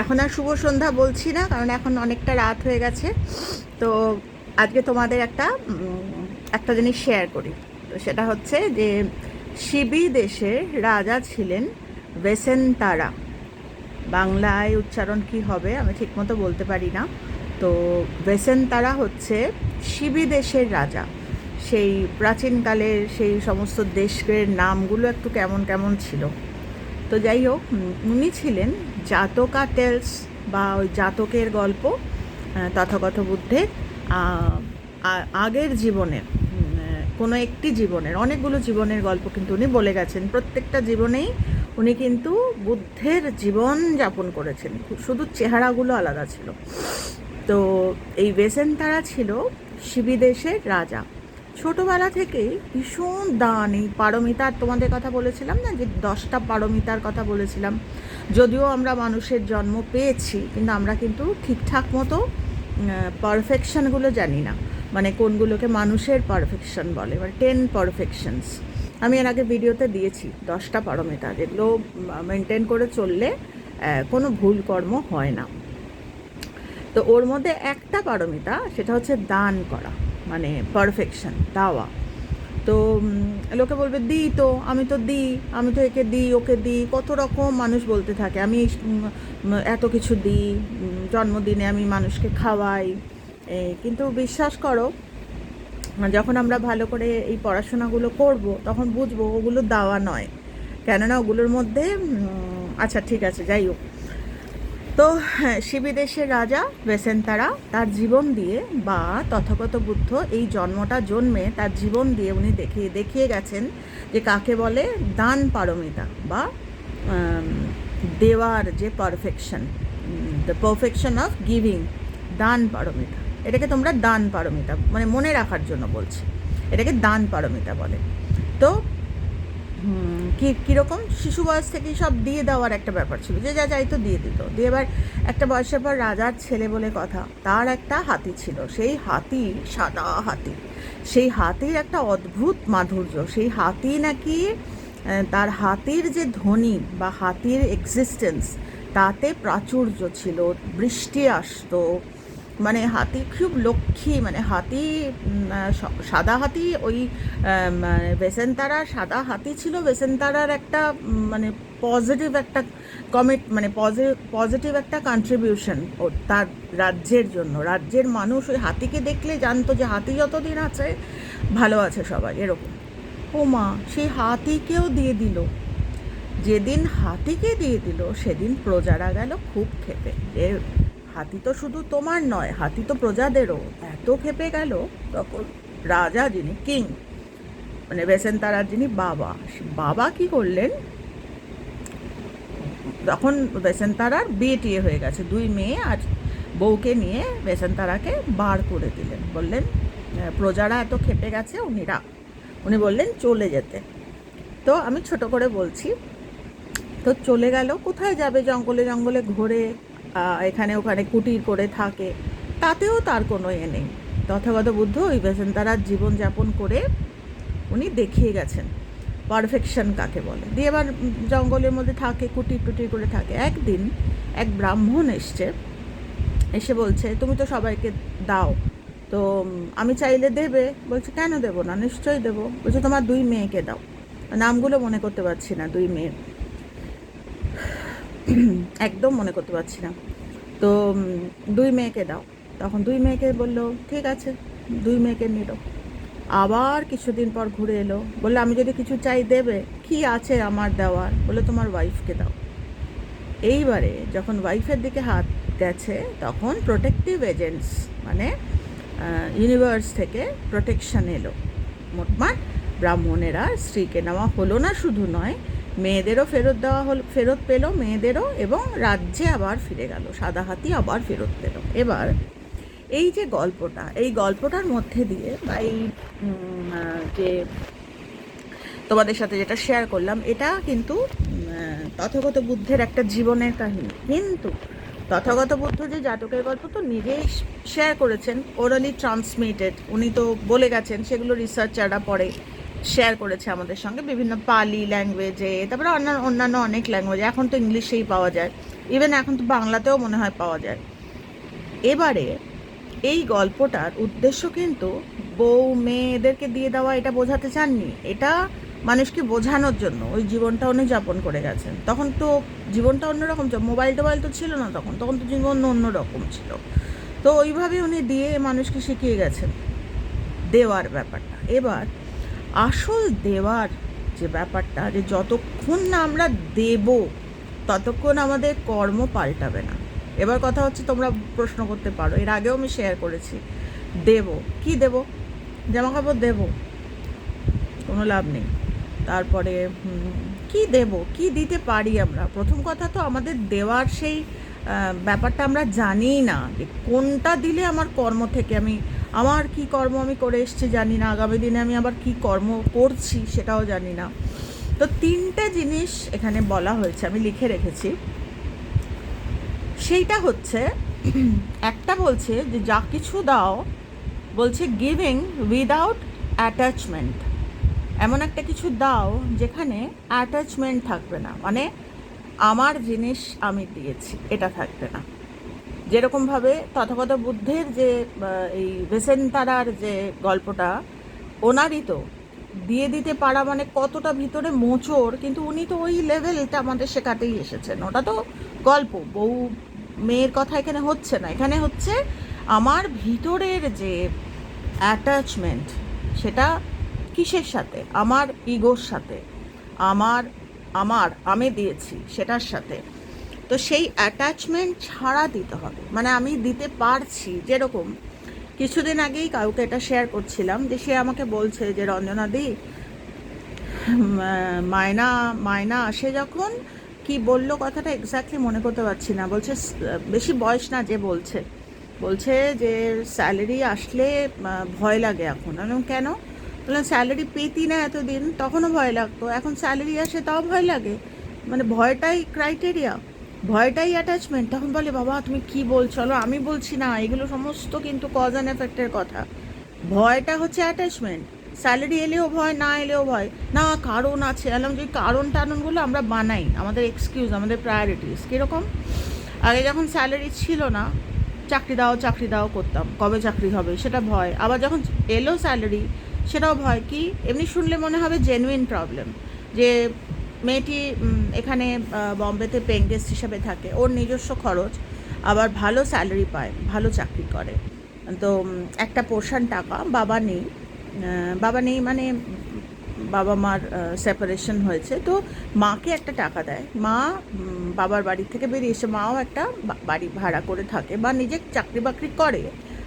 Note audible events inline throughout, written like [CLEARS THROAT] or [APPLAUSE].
এখন আর শুভ সন্ধ্যা বলছি না, কারণ এখন অনেকটা রাত হয়ে গেছে। তো আজকে তোমাদের একটা একটা জিনিস শেয়ার করি। তো সেটা হচ্ছে যে, শিবি দেশের রাজা ছিলেন বেসেন্তারা। বাংলায় উচ্চারণ কি হবে আমি ঠিকমতো বলতে পারি না। তো বেসেন্তারা হচ্ছে শিবি দেশের রাজা। সেই প্রাচীনকালের সেই সমস্ত দেশের নামগুলো একটু কেমন কেমন ছিল। তো যাই হোক উনি ছিলেন জাতকা টেলস বা ওই জাতকের গল্প তথাগত বুদ্ধের আগের জীবনের কোনো একটি জীবনের, অনেকগুলো জীবনের গল্প কিন্তু উনি বলে গেছেন। প্রত্যেকটা জীবনেই উনি কিন্তু বুদ্ধের জীবন যাপন করেছেন। শুধু চেহারাগুলো আলাদা ছিল। তো এই বেসেন্তারা ছিল শিবিদেশের রাজা। ছোটবেলা থেকেই ভীষণ দান, এই পারমিতার, তোমাদের কথা বলেছিলাম না যে দশটা পারমিতার কথা বলেছিলাম। যদিও আমরা মানুষের জন্ম পেয়েছি, কিন্তু আমরা কিন্তু ঠিকঠাক মতো পারফেকশনগুলো জানি না। মানে কোনগুলোকে মানুষের পারফেকশন বলে মানে টেন পারফেকশনস আমি এর আগে ভিডিওতে দিয়েছি দশটা পারমিতা যেগুলো মেনটেন করে চললে কোনো ভুল কর্ম হয় না। তো ওর মধ্যে একটা পারমিতা সেটা হচ্ছে দান করা মানে পারফেকশন দেওয়া। তো লোকে বলবে, দিই তো, আমি তো দিই, আমি তো একে দিই, ওকে দিই। কত রকম মানুষ বলতে থাকে, আমি এত কিছু দিই জন্মদিনে আমি মানুষকে খাওয়াই। কিন্তু বিশ্বাস করো, যখন আমরা ভালো করে এই পড়াশোনাগুলো করব, তখন বুঝব ওগুলো দেওয়া নয়। কেননা ওগুলোর মধ্যে আচ্ছা ঠিক আছে, যাই হোক। তো হ্যাঁ শিবিদেশের রাজা বেসেন্তারা তার জীবন দিয়ে বা তথাগত বুদ্ধ এই জন্মটা জন্মে তার জীবন দিয়ে উনি দেখিয়ে দেখিয়ে গেছেন যে কাকে বলে দান পারমিতা বা দেওয়ার যে perfection the perfection of giving দান পারমিতা। এটাকে তোমরা দান পারমিতা মানে মনে রাখার জন্য বলছি। এটাকে দান পারমিতা বলে। তো কি, কীরকম? শিশু বয়স থেকেই সব দিয়ে দেওয়ার একটা ব্যাপার ছিল। যে যা চাইতো দিয়ে দিত। দিয়ে এবার একটা বয়সের পর রাজার ছেলে বলে কথা, তার একটা হাতি ছিল। সেই হাতি, সাদা হাতি, সেই হাতির একটা অদ্ভুত মাধুর্য। সেই হাতি নাকি তার হাতির যে ধ্বনি বা হাতির এক্সিস্টেন্স তাতে প্রাচুর্য ছিল, বৃষ্টি আসতো মানে হাতি খুব লক্ষ্মী মানে হাতি সাদা হাতি, ওই মানে বেসেন্তারা, সাদা হাতি ছিল। বেসেন্তারার একটা মানে পজিটিভ একটা কমিট মানে পজিটিভ একটা কন্ট্রিবিউশন তার রাজ্যের জন্য। রাজ্যের মানুষ ওই হাতিকে দেখলে জানতো যে হাতি যতদিন আছে, ভালো আছে সবাই, এরকম। ও মা, সেই হাতিকেও দিয়ে দিল। যেদিন হাতিকে দিয়ে দিল, সেদিন প্রজারা গেল খুব যে হাতি তো শুধু তোমার নয়, হাতি তো প্রজাদেরও। এত ক্ষেপে গেল তখন রাজা যিনি কিং মানে বেসেন্তারার যিনি বাবা বাবা কি করলেন? তখন বেসেন্তারার বিয়ে টিয়ে হয়ে গেছে। দুই মেয়ে আর বউকে নিয়ে বেসেন্তারাকে বার করে দিলেন। বললেন প্রজারা এত খেপে গেছে, উনি রাখ। উনি বললেন, চলে যেতে। তো আমি ছোট করে বলছি, তো চলে গেল, কোথায় যাবে জঙ্গলে? জঙ্গলে ঘোরে এখানে ওখানে কুটির করে থাকে। তাতেও তার কোনো এ নেই। তথাগত বুদ্ধ ওই বেসেন্তারার জীবনযাপন করে উনি দেখিয়ে গেছেন। পারফেকশন কাকে বলে? দিয়ে এবার জঙ্গলের মধ্যে থাকে, কুটির টুটির করে থাকে। একদিন এক ব্রাহ্মণ এসছে, এসে বলছে, তুমি তো সবাইকে দাও। তো আমি চাইলে দেবে। বলছে, কেন দেবো না? নিশ্চয়ই দেবো। বলছে, তোমার দুই মেয়েকে দাও। নামগুলো মনে করতে পারছি না, দুই মেয়ের। [CLEARS THROAT] একদম মনে করতে পারছি না। তো দুই মেয়েকে দাও। তখন দুই মেয়েকে বলল, ঠিক আছে, দুই মেয়েকে নিল আবার কিছুদিন পর ঘুরে এলো। বলল, আমি যদি কিছু চাই দেবে, কি আছে আমার দেওয়ার? বলে তোমার ওয়াইফকে দাও। এইবারে যখন ওয়াইফের দিকে হাত গেছে, তখন প্রোটেক্টিভ এজেন্টস মানে ইউনিভার্স থেকে প্রোটেকশন এলো। মোটমাট ব্রাহ্মণেরা স্ত্রীকে নেওয়া হলো না শুধু নয় মেয়েদেরও ফেরত দেওয়া হল, ফেরত পেল মেয়েদেরও এবং রাজ্যে আবার ফিরে গেল সাদা হাতি আবার ফেরত পেল। এবার এই যে গল্পটা, এই গল্পটার মধ্যে দিয়ে বা এই যে তোমাদের সাথে যেটা শেয়ার করলাম, এটা কিন্তু তথাগত বুদ্ধের একটা জীবনের কাহিনী। কিন্তু তথাগত বুদ্ধ যে জাতকের গল্প তো নিজেই শেয়ার করেছেন ওরালি ট্রান্সমিটেড উনি তো বলে গেছেন, সেগুলো রিসার্চাররা পরে শেয়ার করেছে আমাদের সঙ্গে বিভিন্ন পালি ল্যাঙ্গুয়েজে তারপরে অন্যান্য অন্যান্য অনেক ল্যাঙ্গুয়েজে এখন তো ইংলিশেই পাওয়া যায়। ইভেন এখন তো বাংলাতেও মনে হয় পাওয়া যায়। এবারে এই গল্পটার উদ্দেশ্য কিন্তু বউ মেয়েদেরকে দিয়ে দেওয়া, এটা বোঝাতে চাননি। এটা মানুষকে বোঝানোর জন্য ওই জীবনটা উনি যাপন করে গেছেন। তখন তো জীবনটা অন্যরকম ছিল মোবাইল টোবাইল তো ছিল না তখন তখন তো জীবন অন্যরকম ছিল। তো ওইভাবে উনি দিয়ে মানুষকে শিখিয়ে গেছেন দেওয়ার ব্যাপারটা। এবার আসল দেওয়ার যে ব্যাপারটা, যে যতক্ষণ না আমরা দেব, ততক্ষণ আমাদের কর্ম পাল্টাবে না। এবার কথা হচ্ছে তোমরা প্রশ্ন করতে পারো, এর আগেও আমি শেয়ার করেছি। দেব, কি দেব? জামা কাপড় দেব, কোনো লাভ নেই। তারপরে কি দেব, কি দিতে পারি আমরা? প্রথম কথা তো আমাদের দেওয়ার সেই ব্যাপারটা আমরা জানিই না, যে কোনটা দিলে আমার কর্ম থেকে আমি আমার কি কর্ম আমি করে এসেছি জানি না, আগামী দিনে আমি আবার কি কর্ম করছি সেটাও জানি না। তো তিনটে জিনিস এখানে বলা হয়েছে, আমি লিখে রেখেছি। সেইটা হচ্ছে, একটা বলছে যে যা কিছু দাও, বলছে গিভিং উইদাউট অ্যাটাচমেন্ট এমন একটা কিছু দাও যেখানে অ্যাটাচমেন্ট থাকবে না মানে আমার জিনিস আমি দিয়েছি, এটা থাকবে না। যেরকমভাবে তথাগত বুদ্ধের যে এই বেসেন্তারার যে গল্পটা, ওনারই তো দিয়ে দিতে পারা মানে কতটা ভিতরে মোচড়, কিন্তু উনি তো ওই লেভেলটা আমাদের শেখাতেই এসেছেন। ওটা তো গল্প, বউ মেয়ের কথা এখানে হচ্ছে না। এখানে হচ্ছে আমার ভিতরের যে অ্যাটাচমেন্ট সেটা কিসের সাথে? আমার ইগোর সাথে। আমার আমার, আমি দিয়েছি সেটার সাথে। তো সেই অ্যাটাচমেন্ট ছাড়া দিতে হবে। মানে আমি দিতে পারছি, যেরকম কিছুদিন আগেই কাউকে এটা শেয়ার করছিলাম যে সে আমাকে বলছে যে, রঞ্জনা দি মায়না মায়না আসে যখন কি বলল কথাটা এক্স্যাক্টলি মনে করতে পারছি না। বলছে বেশি বয়স না যে বলছে। বলছে যে স্যালারি আসলে ভয় লাগে এখন। আমি কেন? বললাম স্যালারি পেতি না এতদিন, তখনও ভয় লাগতো। এখন স্যালারি আসে, তাও ভয় লাগে। মানে ভয়টাই ক্রাইটেরিয়া ভয়টাই অ্যাটাচমেন্ট তখন বলে, বাবা, তুমি কি বলছো? আমি বলছি না। এগুলো সমস্ত কিন্তু কজ অ্যান্ড এফেক্টের কথা। ভয়টা হচ্ছে অ্যাটাচমেন্ট স্যালারি এলেও ভয়, না এলেও ভয়। না, কারণ আছে। এলাম যে কারণ টারণগুলো আমরা বানাই, আমাদের এক্সকিউজ আমাদের প্রায়োরিটিস কীরকম? আগে যখন স্যালারি ছিল না, চাকরি দাও চাকরি দাও করতাম। কবে চাকরি হবে? সেটা ভয়। আবার যখন এলো স্যালারি সেটাও ভয়। কি? এমনি শুনলে মনে হবে জেনুইন প্রবলেম যে মেয়েটি এখানে বম্বেতে পেইং গেস্ট হিসাবে থাকে। ওর নিজস্ব খরচ, আবার ভালো স্যালারি পায়, ভালো চাকরি করে। তো একটা পোর্শন টাকা বাবা নেই বাবা নেই মানে বাবা মার সেপারেশন হয়েছে। তো, মাকে একটা টাকা দেয়। মা বাবার বাড়ি থেকে বেরিয়ে এসে মাও একটা বাড়ি ভাড়া করে থাকে বা নিজে চাকরি বাকরি করে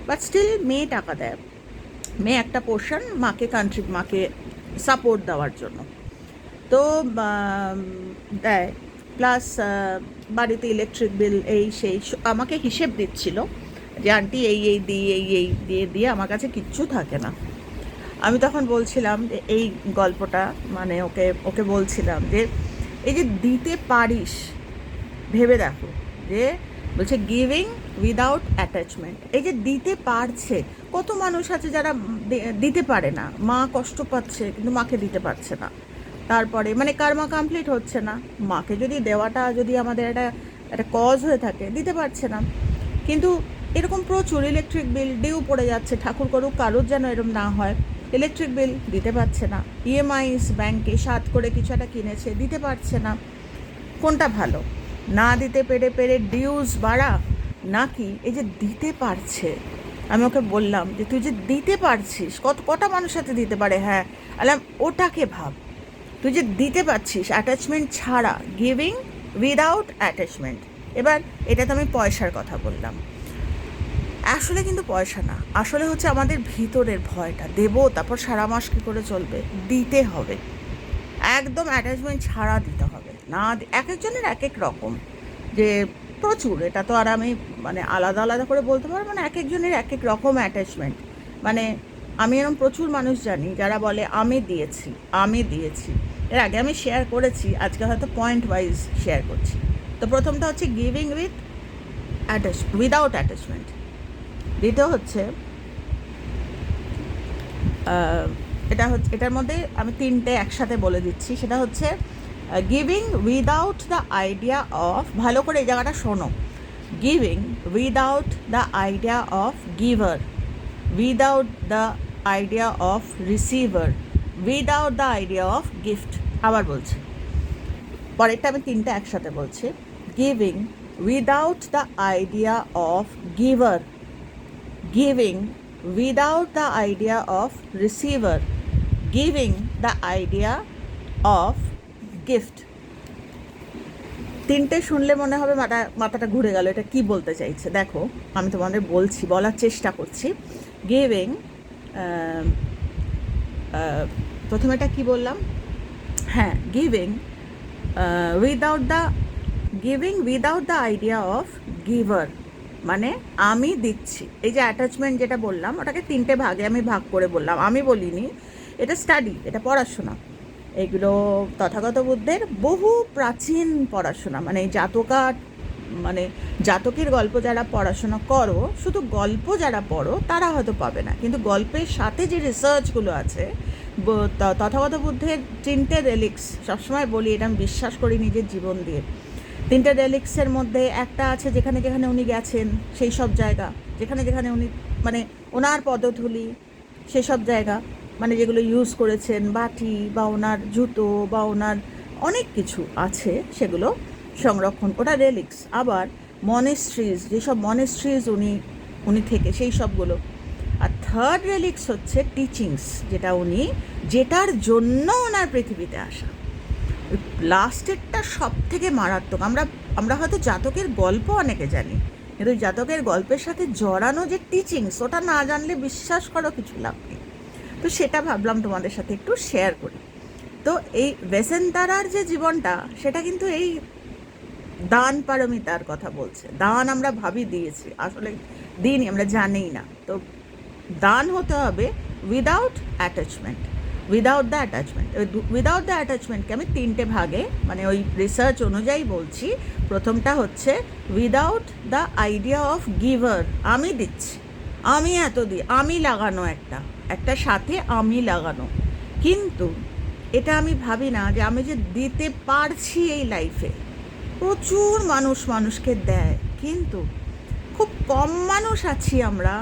বাট স্টিল মেয়ে টাকা দেয়। মেয়ে একটা পোর্শন মাকে কান্ট্রি মাকে সাপোর্ট দেওয়ার জন্য। তো দেয়। প্লাস বাড়িতে ইলেকট্রিক বিল এই সেই আমাকে হিসেব দিচ্ছিল যে, আন্টি, এই এই দিই এই এই, দিয়ে দিয়ে আমার কাছে কিচ্ছু থাকে না। আমি তখন বলছিলাম যে, এই গল্পটা মানে ওকে ওকে বলছিলাম যে, এই যে দিতে পারিস, ভেবে দেখো, যে, বলছে গিভিং উইদাউট অ্যাটাচমেন্ট এই যে দিতে পারছে, কত মানুষ আছে যারা দিতে পারে না, মা কষ্ট পাচ্ছে, কিন্তু মাকে দিতে পারছে না। তারপরে মানে কারমা কমপ্লিট হচ্ছে না। মাকে যদি দেওয়াটা, যদি আমাদের একটা একটা কজ হয়ে থাকে, দিতে পারছে না। কিন্তু এরকম প্রচুর ইলেকট্রিক বিল ডিউ পড়ে যাচ্ছে। ঠাকুর করুক, কারোর যেন এরকম না হয়। ইলেকট্রিক বিল দিতে পারছে না। ইএমআইস ব্যাংকে সাত করে কিছু একটা কিনেছে, দিতে পারছে না। কোনটা ভালো? না দিতে পেরে পেরে ডিউজ বাড়া? নাকি এই যে দিতে পারছে? আমি ওকে বললাম যে, তুই যে দিতে পারছিস, কত, কটা মানুষ সাথে দিতে পারে? হ্যাঁ। আলাম, ওটাকে ভাব। তুই যে দিতে পারছিস অ্যাটাচমেন্ট ছাড়া গিভিং উইদাউট অ্যাটাচমেন্ট এবার এটা তো আমি পয়সার কথা বললাম। আসলে কিন্তু পয়সা না, আসলে হচ্ছে আমাদের ভিতরের ভয়টা। দেবো, তারপর সারা মাস কী করে চলবে? দিতে হবে। একদম অ্যাটাচমেন্ট ছাড়া দিতে হবে। না এক একজনের এক এক রকম। যে প্রচুর, এটা তো আর আমি মানে আলাদা আলাদা করে বলতে পারব না এক একজনের এক এক রকম অ্যাটাচমেন্ট মানে আমি এরকম প্রচুর মানুষ জানি যারা বলে, আমি দিয়েছি আমি দিয়েছি। এর আগে আমি শেয়ার করেছি, আজকে হয়তো পয়েন্ট ওয়াইজ শেয়ার করছি। তো প্রথমটা হচ্ছে giving with attach without attachment দ্বিতীয় হচ্ছে এটা হচ্ছে, এটার মধ্যে আমি তিনটে একসাথে বলে দিচ্ছি। সেটা হচ্ছে giving without the idea of ভালো করে এই জায়গাটা শোনো। Giving without the idea of giver without the idea of receiver without the idea of gift আবার বলছি। পরেরটা আমি তিনটা একসাথে বলছি। Giving without the idea of giver giving without the idea of receiver giving the idea of gift তিনটে শুনলে মনে হবে মাথা, মাথাটা ঘুরে গেল। এটা কি বলতে চাইছে? দেখো, আমি তোমাদের বলছি, বলার চেষ্টা করছি। গিভিং প্রথমে এটা কি বললাম? হ্যাঁ giving without the giving without the idea of giver মানে আমি দিচ্ছি। এই যে অ্যাটাচমেন্ট যেটা বললাম, ওটাকে তিনটে ভাগে আমি ভাগ করে বললাম। আমি বলিনি, এটা স্টাডি এটা পড়াশোনা। এগুলো তথাগত বুদ্ধের বহু প্রাচীন পড়াশোনা মানে জাতকা মানে জাতকের গল্প যারা পড়াশোনা করো, শুধু গল্প যারা পড়ো, তারা হয়তো পাবে না। কিন্তু গল্পের সাথে যে রিসার্চগুলো আছে তথাগত বুদ্ধের তিনটে রেলিক্স সবসময় বলি এটা আমি বিশ্বাস করি নিজের জীবন দিয়ে। তিনটে রেলিক্সের মধ্যে একটা আছে যেখানে যেখানে উনি গেছেন, সেই সব জায়গা। যেখানে যেখানে উনি মানে ওনার পদধূলি সেসব জায়গা। মানে যেগুলো ইউজ করেছেন, বাটি বা ওনার জুতো বা ওনার অনেক কিছু আছে সেগুলো সংরক্ষণ। ওটা রেলিক্স আবার মনেস্ট্রিজ যেসব মনেস্ট্রিজ উনি উনি থেকে, সেই সবগুলো। আর থার্ড রেলিক্স হচ্ছে টিচিংস যেটা উনি যেটার জন্য ওনার পৃথিবীতে আসা। লাস্টেরটা সব থেকে মারাত্মক। আমরা আমরা হয়তো জাতকের গল্প অনেকে জানি, কিন্তু জাতকের গল্পের সাথে জড়ানো যে টিচিংস ওটা না জানলে বিশ্বাস করো কিছু লাভ নেই। তো সেটা ভাবলাম তোমাদের সাথে একটু শেয়ার করি। তো এই বেসেন্তারার যে জীবনটা, সেটা কিন্তু এই দান পারমিতার কথা বলছে। দান আমরা ভাবি দিয়েছি। আসলে দিনই, আমরা জানিই না। তো দান হতে হবে without attachment without the attachment without the অ্যাটাচমেন্টকে আমি তিনটে ভাগে মানে ওই রিসার্চ অনুযায়ী বলছি। প্রথমটা হচ্ছে without the idea of giver আমি দিচ্ছি। আমি এত দিই আমি লাগানো একটা একটা সাথে আমি লাগানো। কিন্তু এটা আমি ভাবি না যে আমি যে দিতে পারছি এই লাইফে প্রচুর মানুষ মানুষকে দেয়, কিন্তু খুব কম মানুষ আছি আমরা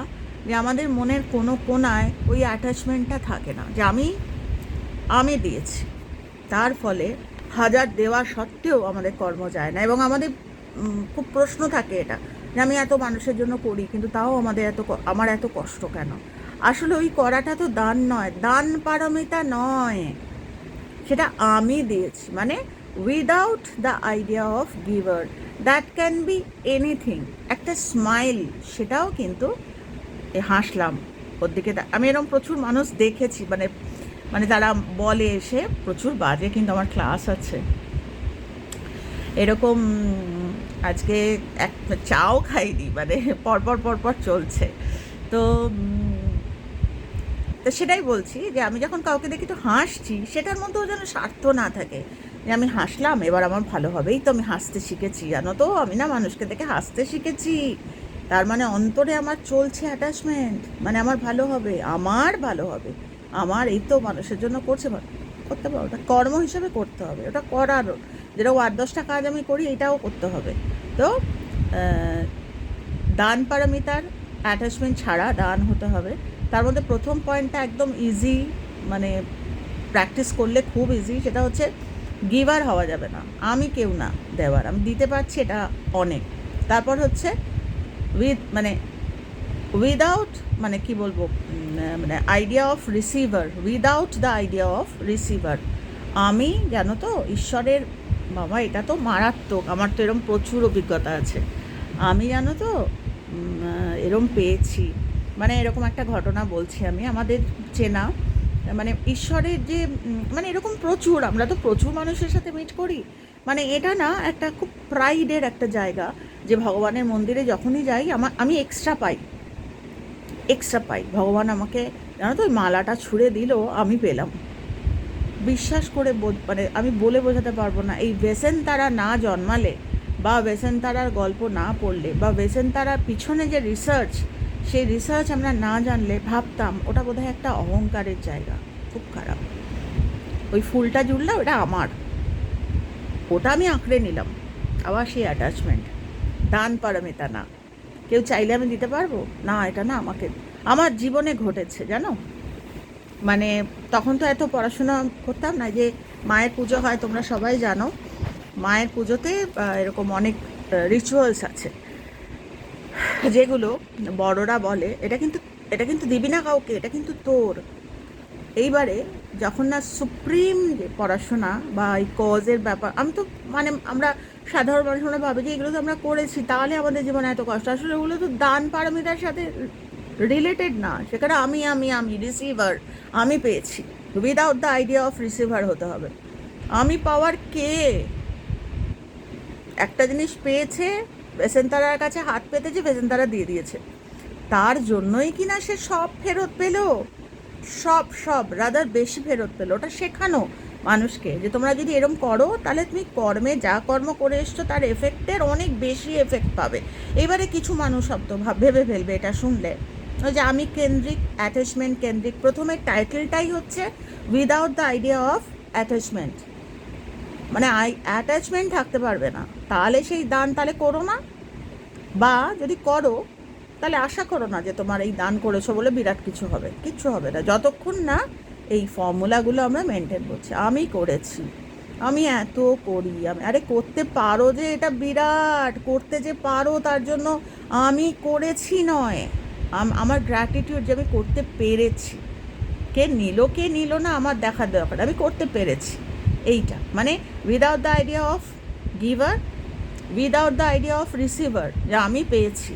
যে আমাদের মনের কোনো কোনায় ওই অ্যাটাচমেন্টটা থাকে না, যে আমি আমি দিয়েছি। তার ফলে হাজার দেওয়া সত্ত্বেও আমাদের কর্ম যায় না এবং আমাদের খুব প্রশ্ন থাকে এটা, যে আমি এত মানুষের জন্য করি, কিন্তু তাও আমাদের এত আমার এত কষ্ট কেন? আসলে ওই করাটা তো দান নয়, দান পারমিতা নয়। সেটা আমি দিয়েছি মানে without the idea of giver that can be anything একটা স্মাইল সেটাও কিন্তু হাসলাম ওর দিকে আমি এরকম প্রচুর মানুষ দেখেছি মানে মানে তারা বলে এসে প্রচুর বাজে কিন্তু আমার ক্লাস আছে। এরকম আজকে এক, চাও খাইনি মানে পরপর পরপর চলছে। তো তো সেটাই বলছি যে আমি যখন কাউকে দেখি তো হাসছি, সেটার মধ্যেও যেন স্বার্থ না থাকে। যে আমি হাসলাম, এবার আমার ভালো হবেই তো, আমি হাসতে শিখেছি, জানো তো? আমি না মানুষকে দেখে হাসতে শিখেছি। তার মানে অন্তরে আমার চলছে অ্যাটাচমেন্ট মানে আমার ভালো হবে, আমার ভালো হবে, আমার এই তো মানুষের জন্য করছে। করতে পারো ওটা কর্ম হিসেবে করতে হবে, ওটা করার ও আট দশটা কাজ আমি করি, এটাও করতে হবে তো দান পারমিতার অ্যাটাচমেন্ট ছাড়া দান হতে হবে তার মধ্যে প্রথম পয়েন্টটা একদম ইজি মানে প্র্যাকটিস করলে খুব ইজি সেটা হচ্ছে গিভার হওয়া যাবে না, আমি কেউ না দেওয়ার, আমি দিতে পারছি এটা অনেক তারপর হচ্ছে উইথ মানে উইদাউট মানে কি বলব মানে idea of receiver without the idea of receiver আমি জানো তো, ঈশ্বরের, বাবা, এটা তো মারাত্মক, আমার তো এরম প্রচুর অভিজ্ঞতা আছে। আমি জানো তো এরম পেয়েছি। মানে এরকম একটা ঘটনা বলছি আমি, আমাদের চেনা। মানে ঈশ্বরের যে মানে এরকম প্রচুর, আমরা তো প্রচুর মানুষের সাথে মিট করি। মানে এটা না, একটা খুব প্রাইডের একটা জায়গা। যে ভগবানের মন্দিরে যখনই যাই, আমার, আমি এক্সট্রা পাই। এক্সট্রা পাই। ভগবান আমাকে, জানো তো, ওই মালাটা ছুঁড়ে দিল, আমি পেলাম। বিশ্বাস করে মানে আমি বলে বোঝাতে পারব না, এই বেসেন তারা না জন্মালে বা বেসেন তারার গল্প না পড়লে বা বেসেন তারার পিছনে যে রিসার্চ সেই রিসার্চ আমরা না জানলে ভাবতাম, ওটা বোধহয় একটা অহংকারের জায়গা। খুব খারাপ। ওই ফুলটা জুড়লে ওটা আমার। ওটা আমি আঁকড়ে নিলাম। আবার সেই অ্যাটাচমেন্ট দান পারমিতা না। কেউ চাইলে আমি দিতে পারব? না, এটা না আমাকে। আমার জীবনে ঘটেছে, জানো? মানে তখন তো এত পড়াশোনা করতাম না যে, মায়ের পুজো হয়, তোমরা সবাই জানো। মায়ের পুজোতে এরকম অনেক রিচুয়ালস আছে। যেগুলো বড়রা বলে, এটা কিন্তু এটা কিন্তু দিবি না কাউকে, এটা কিন্তু তোর। এইবারে যখন না সুপ্রিম পড়াশোনা বা এই কজের ব্যাপার, আমি তো মানে আমরা সাধারণ মানুষ আমরা ভাবে যে এগুলো তো আমরা করেছি, তাহলে আমাদের জীবনে এত কষ্ট। আসলে ওগুলো তো দান পারমিতার সাথে রিলেটেড না। সেখানে আমি আমি আমি রিসিভার আমি পেয়েছি। Without the idea of receiver হতে হবে। আমি পাওয়ার কে? একটা জিনিস পেয়েছে, বেসেন্তারার কাছে হাত পেতেছে, বেসেন্তারা দিয়ে দিয়েছে। তার জন্যই কি না সে সব ফেরত পেল? সব সব রাদার বেশি ফেরত পেল। ওটা শেখানো। মানুষকে, যে তোমরা যদি এরম করো, তাহলে তুমি কর্মে যা কর্ম করে এসছো, তার এফেক্টের অনেক বেশি এফেক্ট পাবে। এবারে কিছু মানুষ শব্দ ভাব- ফেলবে এটা শুনলে। যে আমি কেন্দ্রিক অ্যাটাচমেন্ট কেন্দ্রিক, প্রথমে টাইটেলটাই হচ্ছে without the idea of attachment মানে আই অ্যাটাচমেন্ট থাকতে পারবে না। তাহলে সেই দান তাহলে করো না। বা যদি করো, তাহলে আশা করো না যে তোমার এই দান করেছ বলে বিরাট কিছু হবে। কিচ্ছু হবে না। যতক্ষণ না এই ফর্মুলাগুলো আমরা মেনটেন করছি। আমি করেছি। আমি এত করি। আমি, আরে করতে পারো যে এটা বিরাট। করতে যে পারো তার জন্য আমি করেছি নয়। আমার গ্র্যাটিটিউড যে আমি করতে পেরেছি। কে নিল কে নিল না আমার দেখার দরকার। আমি করতে পেরেছি। এইটা। মানে without the idea of giver without the idea of receiver যে আমি পেয়েছি।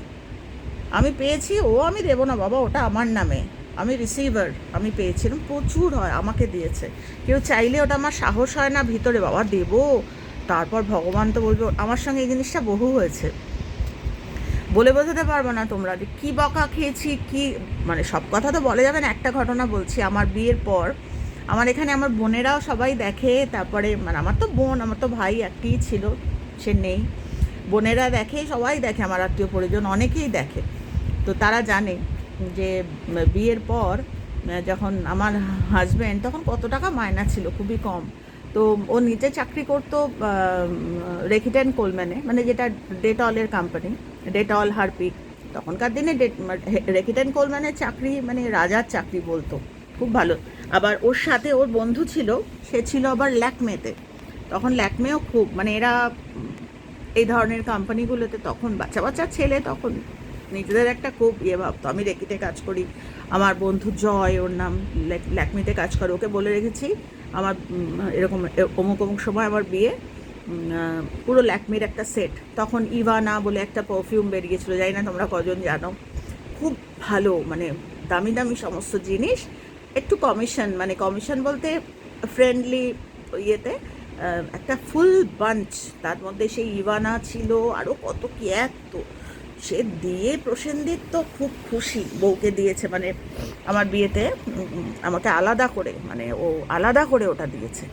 আমি পেয়েছি, ও আমি দেবো না, বাবা, ওটা আমার নামে। আমি রিসিভার আমি পেয়েছিলাম। প্রচুর হয়, আমাকে দিয়েছে। কেউ চাইলে ওটা আমার সাহস হয় না, ভিতরে বাবা দেবো। তারপর ভগবান তো বলবে, আমার সঙ্গে এই জিনিসটা বহু হয়েছে। বলে বোঝাতে পারব না তোমরা যে কী বকা খেয়েছি, কি মানে সব কথা তো বলা যাবে না, একটা ঘটনা বলছি। আমার বিয়ের পর আমার এখানে আমার বোনেরাও সবাই দেখে, তারপরে মানে আমার তো বোন, আমার তো ভাই একটিই ছিল, সে নেই। বোনেরা দেখে, সবাই দেখে, আমার আত্মীয় পরিজন অনেকেই দেখে। তো তারা জানে যে বিয়ের পর যখন আমার হাজব্যান্ড তখন কত টাকা মায়না ছিল? খুবই কম। তো ও নিচে চাকরি করতো রেকিটেন কোলম্যানে মানে যেটা ডেটলের কোম্পানি ডেটল হারপিক তখনকার দিনে রেকিটেন কোলম্যানের চাকরি মানে রাজার চাকরি বলতো। খুব ভালো। আবার ওর সাথে ওর বন্ধু ছিল, সে ছিল আবার ল্যাকমেতে। তখন ল্যাকমেও খুব মানে এরা এই ধরনের কোম্পানিগুলোতে তখন বাচ্চা বাচ্চা ছেলে তখন নিজেদের একটা খুব ইয়ে ভাবতো আমি রেকিতে কাজ করি। আমার বন্ধু জয়, ওর নাম ল্যাক- ল্যাকমিতে কাজ করে। ওকে বলে রেখেছি, আমার এরকম অমুক অমুক সময় আমার বিয়ে পুরো ল্যাকমির একটা সেট। তখন ইভানা বলে একটা পারফিউম বেরিয়েছিল, জানি না তোমরা কজন জানো। খুব ভালো মানে দামি দামি সমস্ত জিনিস, একটু কমিশন মানে কমিশন বলতে ফ্রেন্ডলি ইয়েতে একটা ফুল বাঞ্চ তার মধ্যে সেই ইভানা ছিল আরও কত কি, এত। সে দিয়ে প্রসেনজিৎ তো খুব খুশি বউকে দিয়েছে মানে আমার বিয়েতে আমাকে আলাদা করে মানে ও আলাদা করে ওটা দিয়েছে।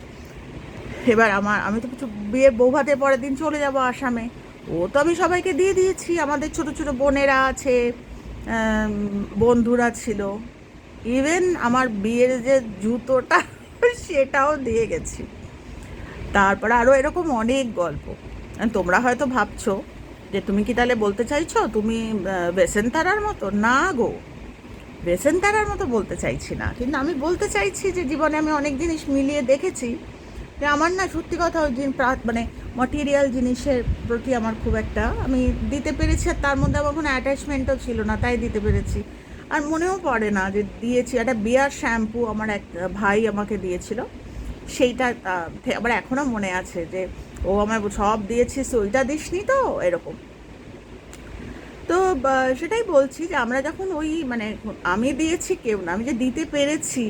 এবার আমার, আমি তো কিছু বিয়ের বউ ভাতে পরের দিন চলে যাব আসামে। ও তো আমি সবাইকে দিয়ে দিয়েছি, আমাদের ছোট ছোট বোনেরা আছে বন্ধুরা ছিল। ইভেন আমার বিয়ের যে জুতোটা, সেটাও দিয়ে গেছি। তারপরে আরও এরকম অনেক গল্প। তোমরা হয়তো ভাবছ যে তুমি কি তাহলে বলতে চাইছো? তুমি বেসেন তারার মতো? না গো। বেসেন তারার মতো বলতে চাইছি না। কিন্তু আমি বলতে চাইছি যে জীবনে আমি অনেক জিনিস মিলিয়ে দেখেছি। যে আমার না সত্যি কথা ওই মানে মটিরিয়াল জিনিসের প্রতি আমার খুব একটা, আমি দিতে পেরেছি আর তার মধ্যে আমার কোনো অ্যাটাচমেন্টও ছিল না, তাই দিতে পেরেছি। আর মনেও পড়ে না যে দিয়েছি। একটা বিয়ার শ্যাম্পু আমার এক ভাই আমাকে দিয়েছিল। সেইটা আমার এখনও মনে আছে যে ও আমায় সব দিয়েছিস ওইটা দিসনি তো? এরকম। তো সেটাই বলছি যে আমরা যখন ওই মানে আমি দিয়েছি কেউ না, আমি যে দিতে পেরেছি,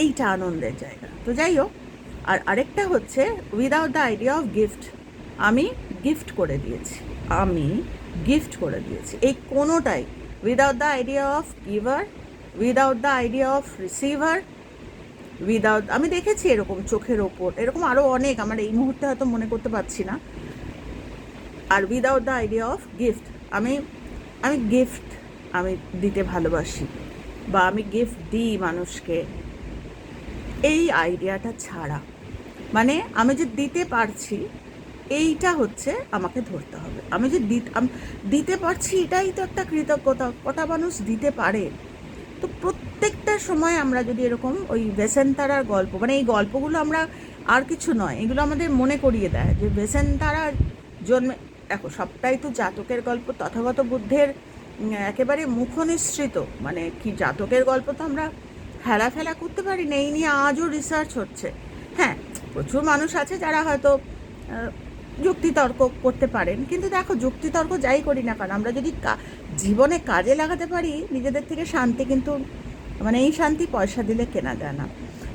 এইটা আনন্দের জায়গা। তো যাই হোক, আর আরেকটা হচ্ছে without the idea of gift আমি গিফট করে দিয়েছি। আমি গিফট করে দিয়েছি। এই কোনোটাই without the idea of giver without the idea of receiver without আমি দেখেছি এরকম চোখের ওপর, এরকম আরও অনেক, আমার এই মুহূর্তে হয়তো মনে করতে পারছি না। আর without the idea of gift আমি আমি গিফট আমি দিতে ভালোবাসি, বা আমি গিফট দিই মানুষকে। এই আইডিয়াটা ছাড়া মানে আমি যে দিতে পারছি, এইটা হচ্ছে আমাকে ধরতে হবে। আমি যে দিত- পারছি এটাই তো একটা কৃতজ্ঞতা। কটা মানুষ দিতে পারে? তো প্রত্যেকটা সময় আমরা যদি এরকম ওই বেসেন্তারার গল্প মানে এই গল্পগুলো আমরা আর কিছু নয়, এগুলো আমাদের মনে করিয়ে দেয় যে বেসেন্তারা জন্মে, দেখো সবটাই তো জাতকের গল্প, তথাগত বুদ্ধের একেবারে মুখনিসৃত মানে কি জাতকের গল্প তো আমরা হেলা ফেলা করতে পারি না, এই নিয়ে আজও রিসার্চ হচ্ছে। হ্যাঁ প্রচুর মানুষ আছে যারা হয়তো যুক্তিতর্ক করতে পারেন, কিন্তু দেখো যুক্তিতর্ক যাই করি না কারণ আমরা যদি জীবনে কাজে লাগাতে পারি, নিজেদের থেকে শান্তি কিন্তু মানে এই শান্তি পয়সা দিলে কেনা যায় না।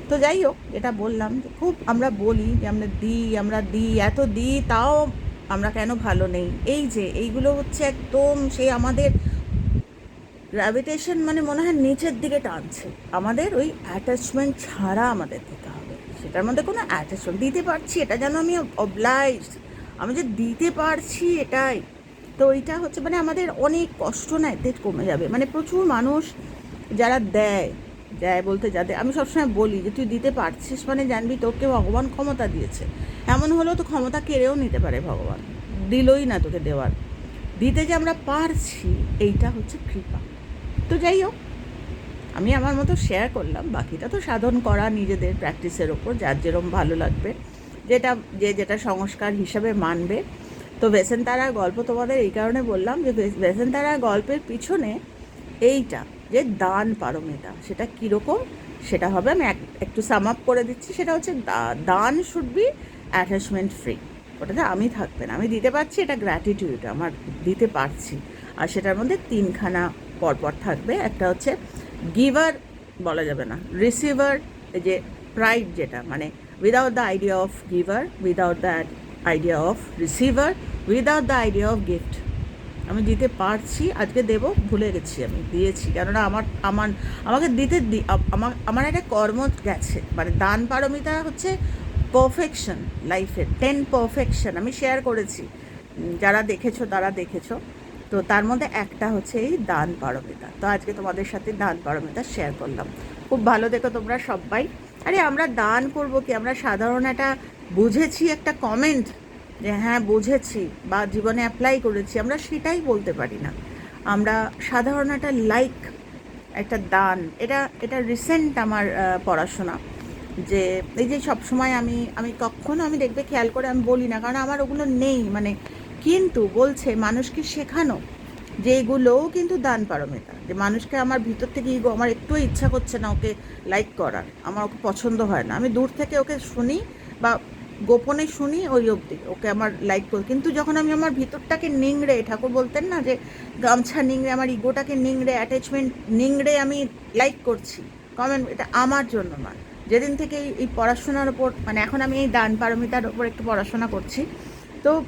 তো যাই হোক, এটা বললাম খুব আমরা বলি যে আমরা দিই আমরা দিই, এত দিই, তাও আমরা কেন ভালো নেই? এই যে, এইগুলো হচ্ছে একদম সে আমাদের গ্র্যাভিটেশন মানে মনে হয় নিচের দিকে টানছে। আমাদের ওই অ্যাটাচমেন্ট ছাড়া আমাদের দিতে হবে। সেটার মধ্যে কোনো অ্যাটাচমেন্ট দিতে পারছি, এটা যেন আমি অবলাইজ আমি যে দিতে পারছি এটাই। তো ওইটা হচ্ছে মানে আমাদের অনেক কষ্ট না, এতে কমে যাবে। মানে প্রচুর মানুষ যারা দেয় দেয় বলতে যাদের, আমি সবসময় বলি যে তুই দিতে পারছিস মানে জানবি তোকে ভগবান ক্ষমতা দিয়েছে। এমন হলেও তো ক্ষমতা কেড়েও নিতে পারে ভগবান। দিলই না তোকে দেওয়ার। দিতে যে আমরা পারছি, এইটা হচ্ছে কৃপা। তো যাই হোক, আমি আমার মতো শেয়ার করলাম, বাকিটা তো সাধন করা নিজেদের প্র্যাকটিসের ওপর, যার যেরম ভালো লাগবে। যেটা, যে যেটা সংস্কার হিসাবে মানবে। তো বেসেন্তারার গল্প তোমাদের এই কারণে বললাম যে বে- বেসেন্তারার গল্পের পিছনে এইটা। যে দান পারমিতা সেটা কীরকম? সেটা হবে আমি এক- একটু সাম আপ করে দিচ্ছি, সেটা হচ্ছে দান শুড বি অ্যাটাচমেন্ট ফ্রি ওটাতে আমি থাকবে না, আমি দিতে পারছি, এটা গ্র্যাটিটিউড আমার দিতে পারছি। আর সেটার মধ্যে তিনখানা পরপর থাকবে, একটা হচ্ছে গিভার বলা যাবে না রিসিভার যে প্রাইড যেটা মানে without the idea of giver without the idea of receiver without the idea of gift আমি দিতে পারছি, আজকে দেব, ভুলে গেছি আমি, দিয়েছি। কেননা আমার আমার, আমাকে দিতে আমার আমার একটা কর্ম গেছে। মানে দান পারমিতা হচ্ছে পারফেকশন লাইফের টেন পারফেকশন আমি শেয়ার করেছি। যারা দেখেছ, তারা দেখেছ। তো তার মধ্যে একটা হচ্ছে এই দান পারমিতা। তো আজকে তোমাদের সাথে দান পারমিতা শেয়ার করলাম। খুব ভালো দেখো তোমরা সবাই। আরে আমরা দান করব কি? আমরা সাধারণ একটা বুঝেছি একটা কমেন্ট যে হ্যাঁ বুঝেছি বা জীবনে অ্যাপ্লাই করেছি, আমরা সেটাই বলতে পারি না। আমরা সাধারণ একটা লাইক একটা দান, এটা এটা রিসেন্ট আমার পড়াশোনা। যে এই যে সব সময় আমি আমি কখনো আমি দেখবে খেয়াল করে আমি বলি না, কারণ আমার ওগুলো নেই। মানে কিন্তু বলছে মানুষকে শেখানো যে এগুলোও কিন্তু দান পারমিতা। যে মানুষকে আমার ভিতর থেকে ইগো আমার একটু ইচ্ছা করছে না ওকে লাইক করার। আমার ওকে পছন্দ হয় না। আমি দূর থেকে ওকে শুনি বা গোপনে শুনি ওই অবধি, ওকে আমার লাইক করি। কিন্তু যখন আমি আমার ভিতরটাকে নিংড়ে, ঠাকুর বলতেন না যে গামছা নিংড়ে, আমার ইগোটাকে নিংড়ে অ্যাটাচমেন্ট নিংড়ে আমি লাইক করছি কমেন্ট এটা আমার জন্য নয় যেদিন থেকে এই- পড়াশোনার ওপর মানে এখন আমি এই দান পারমিতার ওপর একটু পড়াশোনা করছি, তো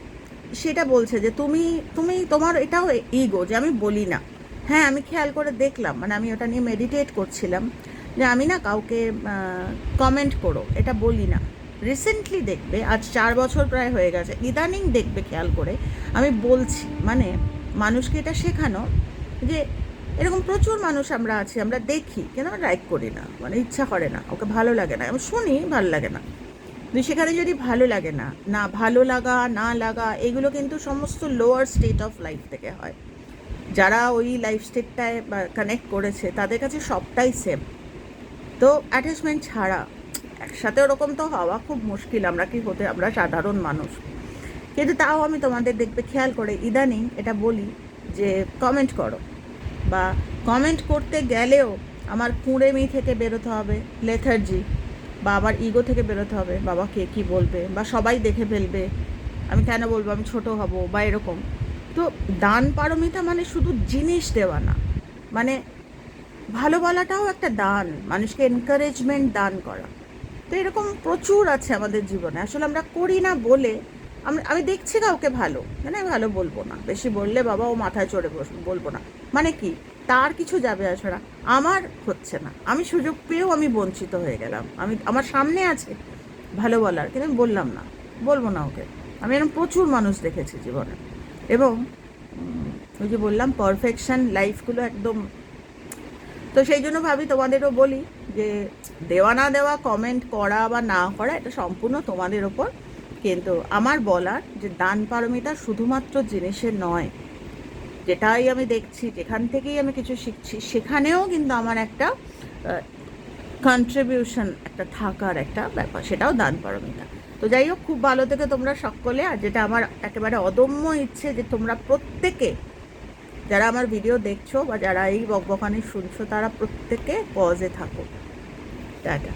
সেটা বলছে যে তুমি তুমি তোমার এটাও ইগো যে আমি বলি না। হ্যাঁ আমি খেয়াল করে দেখলাম মানে আমি ওটা নিয়ে মেডিটেট করছিলাম যে আমি না কাউকে কমেন্ট করো, এটা বলি না। রিসেন্টলি দেখবে, আজ চার বছর প্রায় হয়ে গেছে, ইদানিং দেখবে খেয়াল করে, আমি বলছি মানে মানুষকে এটা শেখানো যে এরকম প্রচুর মানুষ আমরা আছি, আমরা দেখি, কিন্তু আমরা লাইক করি না মানে ইচ্ছা করে না, ওকে ভালো লাগে না, আমি শুনি, ভালো লাগে না। সেখানে যদি ভালো লাগে না না ভালো লাগা, না লাগা, এগুলো কিন্তু সমস্ত লোয়ার স্টেট অফ লাইফ থেকে হয়। যারা ওই লাইফ স্টেটটায় কানেক্ট করেছে, তাদের কাছে সবটাই সেম তো অ্যাটাচমেন্ট ছাড়া একসাথে ওরকম তো হওয়া খুব মুশকিল, আমরা কি হতে, আমরা সাধারণ মানুষ। কিন্তু তাও আমি তোমাদের দেখবে খেয়াল করে, ইদানিং এটা বলি যে কমেন্ট করো। বা কমেন্ট করতে গেলেও আমার কুঁড়েমি থেকে বেরোতে হবে লেথার্জি বা আমার ইগো থেকে বেরোতে হবে, বাবা কে কী বলবে, বা সবাই দেখে ফেলবে, আমি কেন বলব, আমি ছোট হব, বা এরকম। তো দান পারমিতা মানে শুধু জিনিস দেওয়া না মানে ভালো বলাটাও একটা দান, মানুষকে এনকারেজমেন্ট দান করা। তো এরকম প্রচুর আছে আমাদের জীবনে। আসলে আমরা করি না বলে আমি দেখছি কাউকে ভালো মানে আমি ভালো বলব না। বেশি বললে বাবা ও মাথায় চড়ে বস, বলব না। মানে কি? তার কিছু যাবে আসবে না। আমার হচ্ছে না। আমি সুযোগ পেয়েও আমি বঞ্চিত হয়ে গেলাম। আমি, আমার সামনে আছে ভালো বলার, কিন্তু আমি বললাম না। বলব না ওকে। আমি এরকম প্রচুর মানুষ দেখেছি জীবনে। এবং ওই যে বললাম পারফেকশন লাইফগুলো একদম তো সেই জন্য ভাবি তোমাদেরও বলি যে দেওয়া না দেওয়া কমেন্ট করা বা না করা, এটা সম্পূর্ণ তোমাদের ওপর। কিন্তু আমার বলার যে দান পারমিতা শুধুমাত্র জিনিসের নয়, যেটাই আমি দেখছি, যেখান থেকেই আমি কিছু শিখছি, সেখানেও কিন্তু আমার একটা কন্ট্রিবিউশন একটা থাকার একটা ব্যাপার, সেটাও দান পারমিতা। তো যাই হোক, খুব ভালো থেকে তোমরা সকলে। আর যেটা আমার একেবারে অদম্য ইচ্ছে যে তোমরা প্রত্যেকে যারা আমার ভিডিও দেখছ বা যারা এই বকবকানি শুনছো তারা প্রত্যেকে পজে থাকো। টাটা।